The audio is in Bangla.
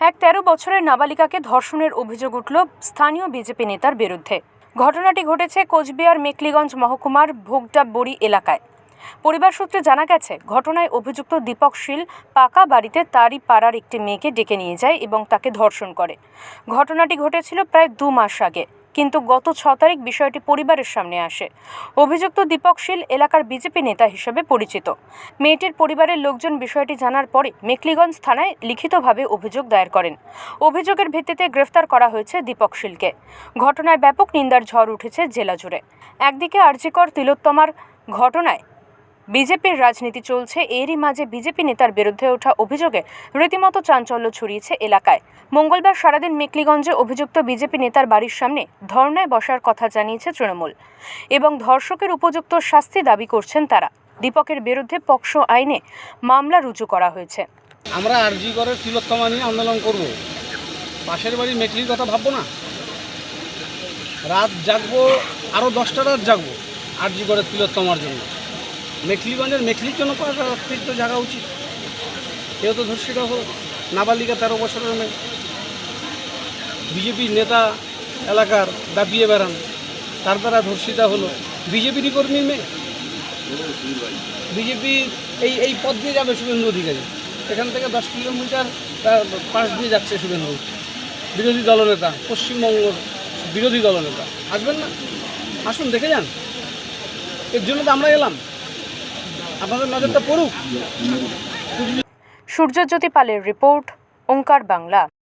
এক তেরো বছরের নাবালিকাকে ধর্ষণের অভিযোগ উঠল স্থানীয় বিজেপি নেতার বিরুদ্ধে। ঘটনাটি ঘটেছে কোচবিহার মেকলিগঞ্জ মহকুমার ভোগডাবড়ি এলাকায়। পরিবার সূত্রে জানা গেছে, ঘটনায় অভিযুক্ত দীপক শীল পাকা বাড়িতে তারই পাড়ার একটি মেয়েকে ডেকে নিয়ে যায় এবং তাকে ধর্ষণ করে। ঘটনাটি ঘটেছিল প্রায় দু মাস আগে। কিন্তু গত ছ তারিখ বিষয়টি পরিবারের সামনে আসে। অভিযুক্ত দীপক শীল এলাকার বিজেপি নেতা হিসেবে পরিচিত। মেয়েটির পরিবারের লোকজন বিষয়টি জানার পরে মেকলিগঞ্জ থানায় লিখিতভাবে অভিযোগ দায়ের করেন। অভিযোগের ভিত্তিতে গ্রেফতার করা হয়েছে দীপক শীলকে। ঘটনায় ব্যাপক নিন্দার ঝড় উঠেছে জেলা জুড়ে। একদিকে আর্জিকর তিলোত্তমার ঘটনায় বিজেপির রাজনীতি চলছে, এরই মাঝে বিজেপি নেতার বিরুদ্ধে ওঠা অভিযোগে রীতিমতো চাঞ্চল্য ছড়িয়েছে এলাকায়। মঙ্গলবার সারাদিন মেকলিগঞ্জে অভিযুক্ত বিজেপি নেতার বাড়ির সামনে ধর্নায় বসার কথা জানিয়েছে তৃণমূল এবং ধর্ষকের উপযুক্ত শাস্তি দাবি করছেন তারা। দীপকের বিরুদ্ধে পক্সো আইনে মামলা রুজু করা হয়েছে। আমরা আরজি করে তিলোত্তমা নিয়ে আন্দোলন করব। পাশের বাড়ি মেকলির কথা ভাববো না। রাত জাগবো আরও দশটা রাত জাগবো আরজি করে তিলোত্তমার জন্য। মেখলিগঞ্জের মেখলির জন্য তো জাগা উচিত। কেউ তো ধর্ষিত হলো। নাবালিকা তেরো বছরের মেয়ে। বিজেপির নেতা এলাকার দাপিয়ে বেড়ান। তার দ্বারা ধর্ষিতা হলো। বিজেপিরই কর্মীর মেয়ে। বিজেপি এই এই পথ দিয়ে যাবে শুভেন্দু অধিকারী। এখান থেকে দশ কিলোমিটার পাশ দিয়ে যাচ্ছে শুভেন্দু। বিরোধী দলনেতা পশ্চিমবঙ্গর বিরোধী দলনেতা। আসবেন না? আসুন, দেখে যান। এর জন্য তো আমরা এলাম। আপনাদের নজরটা পড়ুক। সূর্যজ্যোতি পালের রিপোর্ট ওঙ্কার বাংলা।